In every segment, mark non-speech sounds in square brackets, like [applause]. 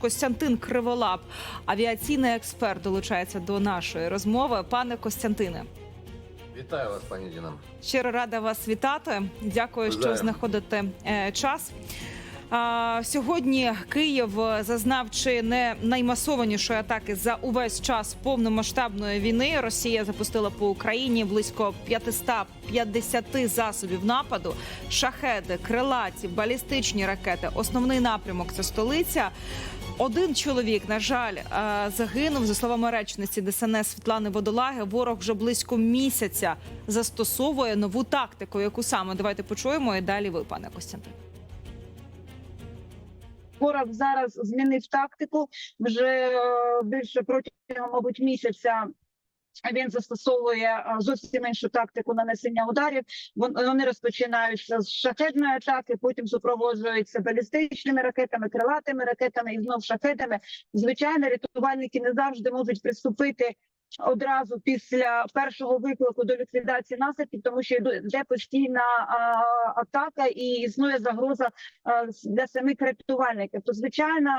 Костянтин Криволап, авіаційний експерт, долучається до нашої розмови. Пане Костянтине, Вітаю вас, пані Діна. щиро рада вас вітати. Дякую, що знаходите е, час. Сьогодні Київ зазнав чи не наймасованішої атаки за увесь час повномасштабної війни. Росія запустила по Україні близько 550 засобів нападу, шахеди, крилаті, балістичні ракети. Основний напрямок це столиця. Один чоловік, на жаль, загинув за словами речниці ДСНС Світлани Водолаги. Ворог вже близько місяця застосовує нову тактику. Яку саме давайте почуємо і далі ви, пане Костянтин. Ворог зараз змінив тактику вже е, більше протягом, мабуть, місяця. Він застосовує е, зовсім іншу тактику нанесення ударів. Вони розпочинаються з шахедної атаки, потім супроводжуються балістичними ракетами, крилатими ракетами і знов шахедами. Звичайно, рятувальники не завжди можуть приступити одразу після першого виклику до ліквідації наслідків, тому що йде постійна а, атака і існує загроза а, для самих рятувальників. То звичайно.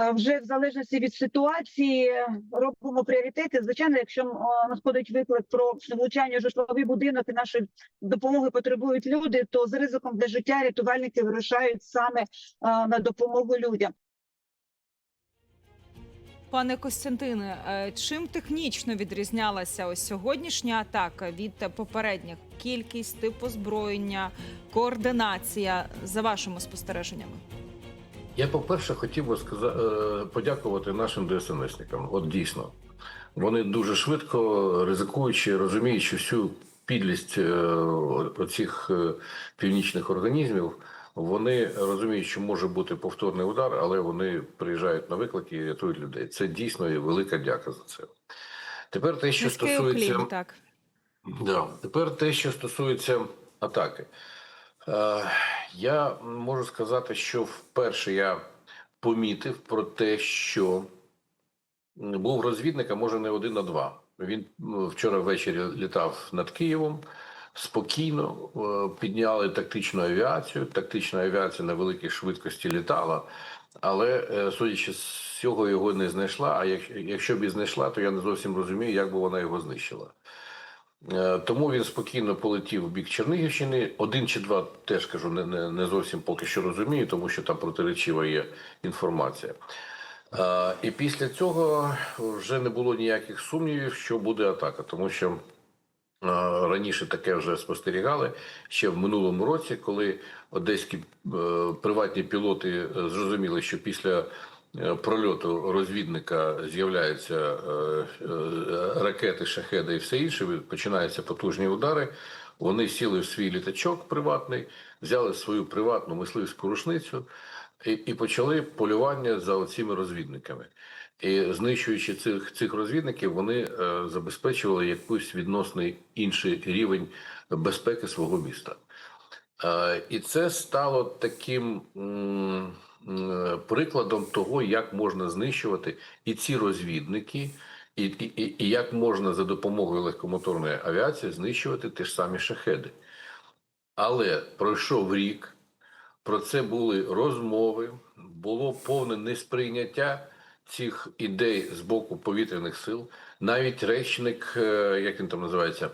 е, Вже в залежності від ситуації робимо пріоритети. Звичайно, якщо надходить виклик про влучання житловий будинок і нашої допомоги потребують люди, то з ризиком для життя рятувальники вирушають саме е, на допомогу людям. Пане Костянтине, е, чим технічно відрізнялася ось сьогоднішня атака від попередніх? Кількість, тип озброєння, координація за вашими спостереженнями? Я, по-перше, хотів би сказати, подякувати нашим ДСНСникам. От дійсно, вони дуже швидко ризикуючи, розуміючи всю підлість е, оцих е, північних організмів. Вони розуміють, що може бути повторний удар, але вони приїжджають на виклики і рятують людей. Це дійсно є велика дяка за це. Тепер те, що Низький стосується уклін, так. Да. Тепер те, що стосується атаки. Е, я можу сказати, що вперше я помітив про те, що був розвідник, а може не один, а два. Він вчора ввечері літав над Києвом. Спокійно е, підняли тактичну авіацію. Тактична авіація на великій швидкості літала, але е, судячи з цього, його не знайшла. А якщо б і знайшла, то я не зовсім розумію, як би вона його знищила. Е, Тому він спокійно полетів в бік Чернігівщини. Один чи два теж кажу, не, не, не зовсім поки що розумію, тому що там протиречива є інформація. І після цього вже не було ніяких сумнівів, що буде атака, тому що раніше таке вже спостерігали ще в минулому році, коли одеські е, приватні пілоти е, зрозуміли, що після е, прольоту розвідника з'являються ракети, шахеди і все інше, починаються потужні удари. Вони сіли в свій літачок приватний, взяли свою приватну мисливську рушницю і, і почали полювання за оціми розвідниками. І знищуючи цих, цих розвідників, вони е, забезпечували якийсь відносний інший рівень безпеки свого міста. Е, і це стало таким м, прикладом того, як можна знищувати і ці розвідники, і, і- і як можна за допомогою легкомоторної авіації знищувати ті ж самі шахеди. Але пройшов рік, про це були розмови, було повне несприйняття цих ідей з боку повітряних сил. Навіть речник, е, як він там називається,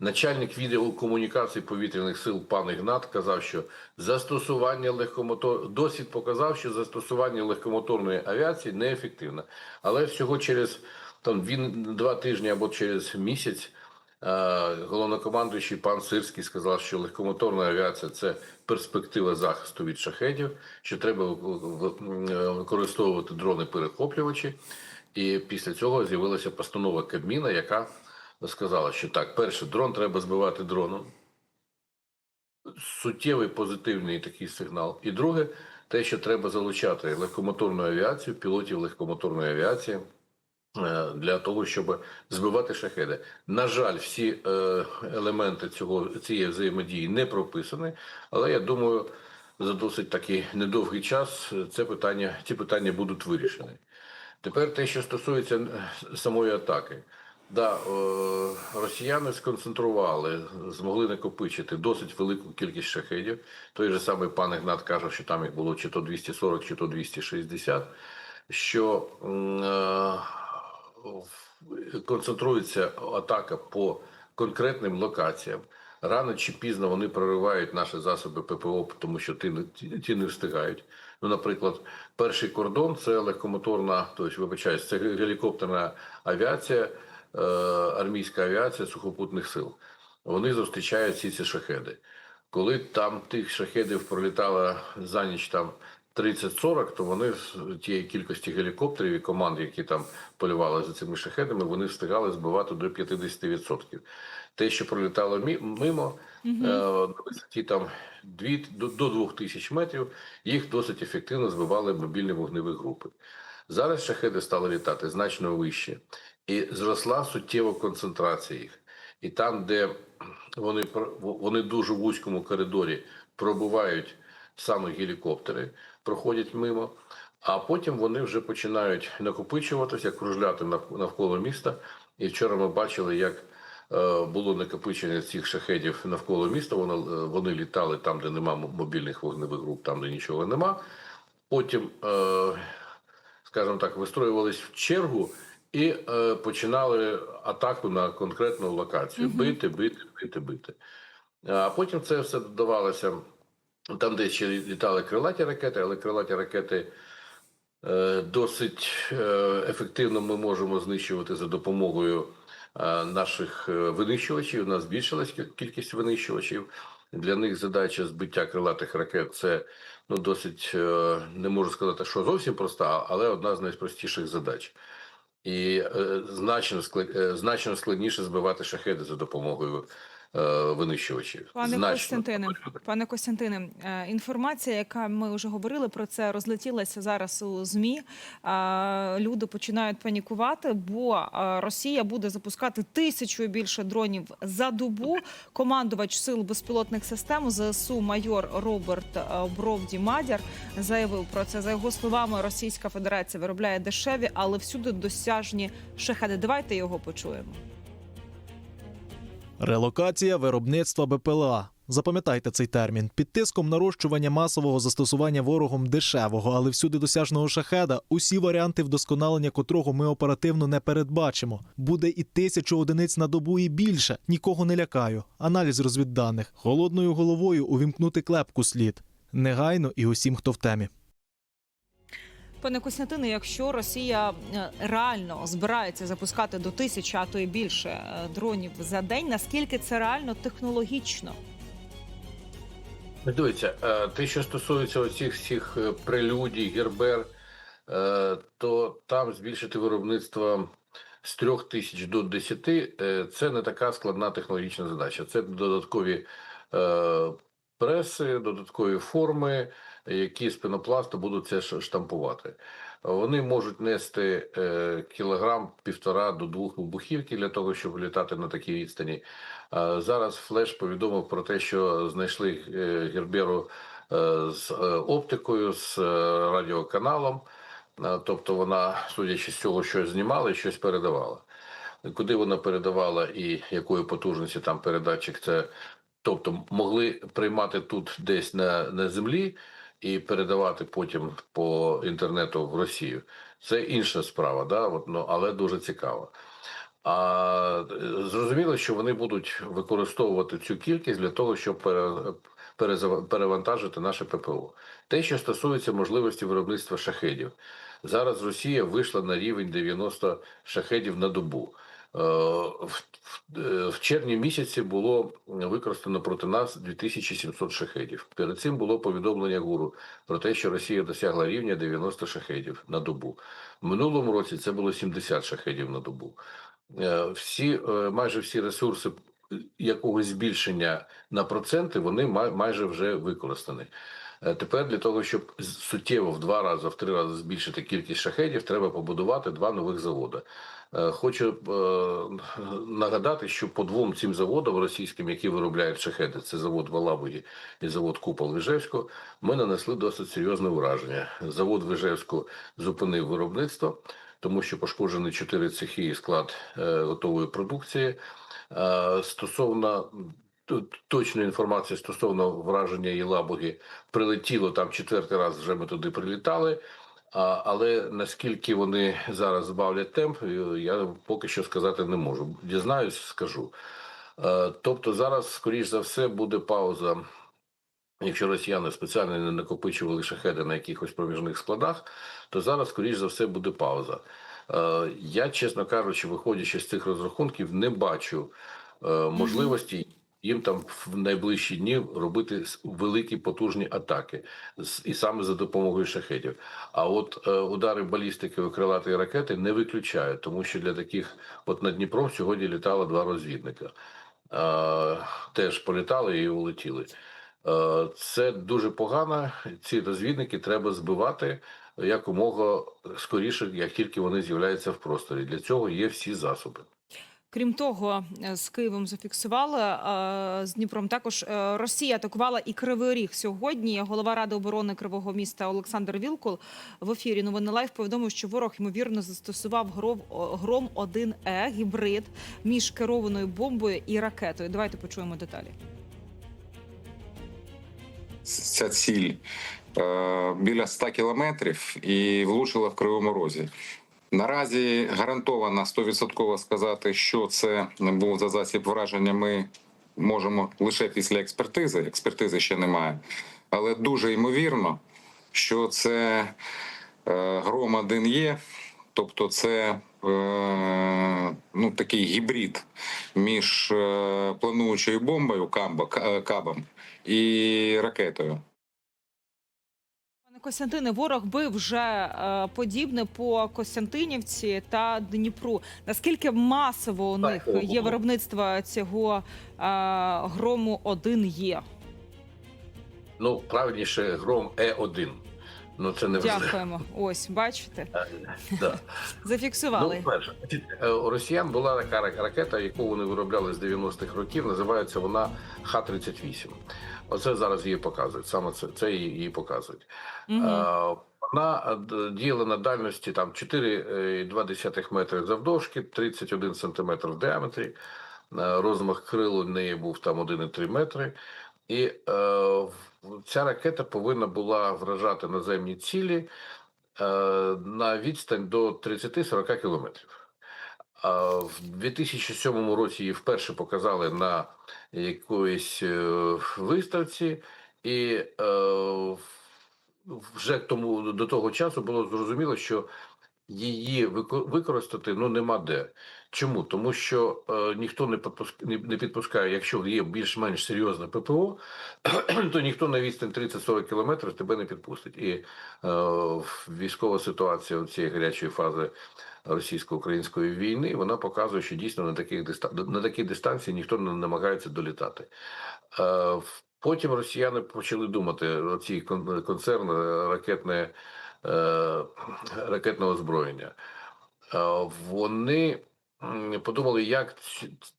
начальник відділу комунікацій повітряних сил пан Ігнат казав, що застосування легкомотор досвід показав, що застосування легкомоторної авіації неефективне. Але всього через там він два тижні або через місяць. Е, Головнокомандуючий пан Сирський сказав, що легкомоторна авіація це перспектива захисту від шахедів, що треба е, використовувати дрони-перехоплювачі. І після цього з'явилася постанова Кабміна, яка сказала, що так, перше, дрон треба збивати дроном. Суттєвий позитивний такий сигнал. І друге, те, що треба залучати легкомоторну авіацію, пілотів легкомоторної авіації для того, щоб збивати шахеди. На жаль, всі е, елементи цього цієї взаємодії не прописані, але я думаю, за досить такий недовгий час це питання, ці питання будуть вирішені. Тепер те, що стосується е, самої атаки. Да, е, росіяни сконцентрували, змогли накопичити досить велику кількість шахедів. Той же самий пан Ігнат каже, що там їх було чи то 240, чи то 260, що е, концентрується атака по конкретним локаціям. Рано чи пізно вони проривають наші засоби ППО, тому що ті, ті не встигають. Ну, наприклад, перший кордон це легкомоторна, тобто, вибачаюсь, це гелікоптерна авіація, е, армійська авіація сухопутних сил. Вони зустрічають всі ці шахеди. Коли там тих шахедів пролітало за ніч там 30-40, то вони з тієї кількості гелікоптерів і команд, які там полювали за цими шахедами, вони встигали збивати до 50%. Те, що пролітало мимо, е, на висоті там 2, до, до 2 тисяч метрів, їх досить ефективно збивали мобільні вогневі групи. Зараз шахеди стали літати значно вище, і зросла суттєва концентрація їх. І там, де вони вони дуже в вузькому коридорі пробувають саме гелікоптери, проходять мимо, а потім вони вже починають накопичуватися, кружляти нав- навколо міста. І вчора ми бачили, як е, було накопичення цих шахедів навколо міста. Вони, е, вони літали там, де нема мобільних вогневих груп, там де нічого нема. Потім, е, скажімо так, вистроювались в чергу і починали атаку на конкретну локацію: бити, бити, бити, бити. А потім це все додавалося там, де ще літали крилаті ракети, але крилаті ракети е, досить е, ефективно ми можемо знищувати за допомогою е, наших винищувачів. У нас збільшилась кількість винищувачів. Для них задача збиття крилатих ракет це ну досить не можу сказати, що зовсім проста, але одна з найпростіших задач. І значно значно складніше збивати шахеди за допомогою винищувачів. Пане. Костянтине, пане Костянтине, е, інформація, яка ми вже говорили про це, розлетілася зараз у змі. Е, Люди починають панікувати, бо е, Росія буде запускати тисячу і більше дронів за добу. Командувач сил безпілотних систем ЗСУ майор Роберт е, Бровді Мадяр заявив про це. За його словами, Російська Федерація виробляє дешеві, але всюди досяжні шахеди. Давайте його почуємо. Релокація виробництва БПЛА. Запам'ятайте цей термін. Під тиском нарощування масового застосування ворогом дешевого, але всюди досяжного шахеда, усі варіанти вдосконалення котрого ми оперативно не передбачимо. Буде і тисячу одиниць на добу і більше. Нікого не лякаю. Аналіз розвідданих. Холодною головою увімкнути клепку слід. Негайно і усім, хто в темі. Пане Костянтине, якщо Росія е, реально збирається запускати до тисячі, а то і більше е, дронів за день, наскільки це реально технологічно? Дивіться, е, те, що стосується оцих всіх прелюдій, гербер, то там збільшити виробництво з трьох тисяч до десяти це не така складна технологічна задача. Це додаткові преси, додаткові форми, які з пенопласту будуть це штампувати. Вони можуть нести е, кілограм півтора до двох вибухівки для того, щоб літати на такій відстані. Зараз Флеш повідомив про те, що знайшли е, Герберу е, з оптикою, з радіоканалом. Тобто вона, судячи з цього, щось знімала і щось передавала. Куди вона передавала і якої потужності там передатчик, це тобто могли приймати тут десь на, на землі і передавати потім по інтернету в Росію. Це інша справа, да? От, ну, але дуже цікаво. А е, зрозуміло, що вони будуть використовувати цю кількість для того, щоб перевантажити наше ППО. Те, що стосується можливості виробництва шахедів, зараз Росія вийшла на рівень 90 шахедів на добу. Е, В, в, е, червні місяці було використано проти нас 2700 шахедів. Перед цим було повідомлення ГУРу про те, що Росія досягла рівня 90 шахедів на добу. В минулому році це було 70 шахедів на добу. Е, Всі е, майже всі ресурси якогось збільшення на проценти вони май- майже вже використані. Е, Тепер для того, щоб суттєво в два рази, в три рази збільшити кількість шахедів, треба побудувати два нових заводи. Е, Хочу е, нагадати, що по двом цим заводам російським, які виробляють шахеди, це завод в і завод Купол в Іжевську, ми нанесли досить серйозне ураження. Завод в Іжевську зупинив виробництво, тому що пошкоджені чотири цехи і склад готової продукції. Стосовно точної інформації стосовно враження Єлабуги, прилетіло там четвертий раз. Вже ми туди прилітали. А, але наскільки вони зараз збавлять темп, е, я поки що сказати не можу. Дізнаюсь, скажу. Е, Тобто зараз, скоріш за все, буде пауза. Якщо росіяни спеціально не накопичували шахеди на якихось проміжних складах, то зараз, скоріш за все, буде пауза. Е, Я, чесно кажучи, виходячи з цих розрахунків, не бачу можливості їм там в найближчі дні робити великі потужні атаки, і саме за допомогою шахедів. А от е, удари балістики крилатої ракети не виключаю, тому що для таких, от над Дніпром сьогодні літало два розвідника. Е, теж політали і улетіли. Е, Це дуже погано. Ці розвідники треба збивати якомога скоріше, як тільки вони з'являються в просторі. Для цього є всі засоби. Крім того, е, з Києвом зафіксували е, з Дніпром. Також е, Росія атакувала і Кривий Ріг сьогодні. Голова ради оборони Кривого міста Олександр Вілкул в ефірі новини Лайв повідомив, що ворог ймовірно застосував гром гром 1 е гібрид між керованою бомбою і ракетою. Давайте почуємо деталі. ця ціль біля 100 кілометрів і влучила в Кривому Розі. Наразі гарантовано 100% сказати, що це був за засіб враження. Ми можемо лише після експертизи. Експертизи ще немає, але дуже ймовірно, що це е, гром 1 є, тобто це. е, Ну, такий гібрид між е, плануючою бомбою кабом і ракетою. Пане Костянтине, ворог бив вже е, подібне по Костянтинівці та Дніпру. Наскільки масово у них о, є о. виробництво цього е, грому 1 є? Ну, правильніше, гром Е1. Ну, це не. Дякуємо. Ось бачите, Да. зафіксували. Ну, перше, е, у росіян була така ракета, яку вони виробляли з 90-х років. Називається вона Х-38. Оце зараз її показують. Саме це, це її, показують. Е, Вона е, діяла на дальності там 4,2 метри завдовжки, 31 сантиметр в діаметрі. Е, Розмах крил у неї був там 1,3 метри. І е, ця ракета повинна була вражати наземні цілі е, на відстань до 30-40 кілометрів. В 2007 році її вперше показали на якоїсь е, виставці, і е, вже тому до того часу було зрозуміло, що її використати ну нема де. Чому? Тому що е, ніхто не підпускає, не, підпускає, якщо є більш-менш серйозне ППО, [clears throat] то ніхто на відстань 30-40 кілометрів тебе не підпустить. І е, військова ситуація цієї гарячої фази російсько-української війни вона показує, що дійсно на таких диста- на такій дистанції ніхто не намагається долітати. Е, Потім росіяни почали думати оці кон- концерн е, ракетне, е, ракетного озброєння. Е, Вони подумали, як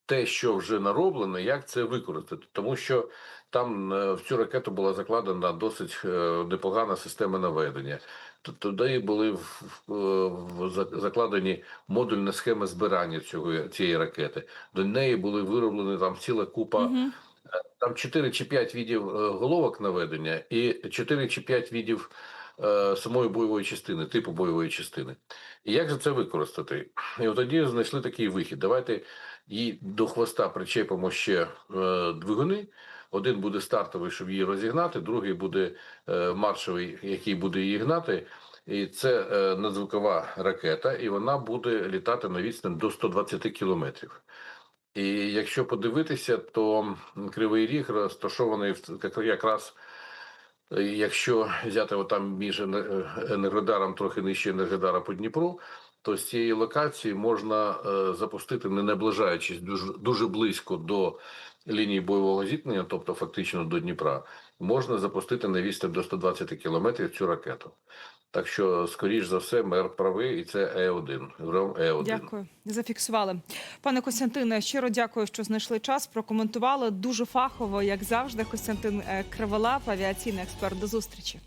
те, що вже нароблено, як це використати, тому що там е, в цю ракету була закладена досить е, непогана система наведення. Туди були за- закладені модульна схема збирання цього цієї ракети. До неї були вироблені там ціла купа. Мгм. Там 4 чи 5 видів е, головок наведення і 4 чи 5 видів е, самої бойової частини, типу бойової частини. І як же це використати? І от тоді знайшли такий вихід. Давайте їй до хвоста причепимо ще е, двигуни. Один буде стартовий, щоб її розігнати, другий буде е, маршовий, який буде її гнати. І це е, надзвукова ракета, і вона буде літати на відстань до 120 кілометрів. І якщо подивитися, то Кривий Ріг розташований якраз, якщо взяти отам між Енергодаром, трохи нижче Енергодара по Дніпру, то з цієї локації можна е, запустити, не наближаючись дуже, дуже близько до лінії бойового зіткнення, тобто фактично до Дніпра, можна запустити на відстань до 120 кілометрів цю ракету. Так що, скоріш за все, мер правий, і це Е1, гром Е1. Дякую, зафіксували. Пане Костянтине, щиро дякую, що знайшли час. Прокоментували дуже фахово, як завжди. Костянтин е, Криволап, авіаційний експерт. До зустрічі.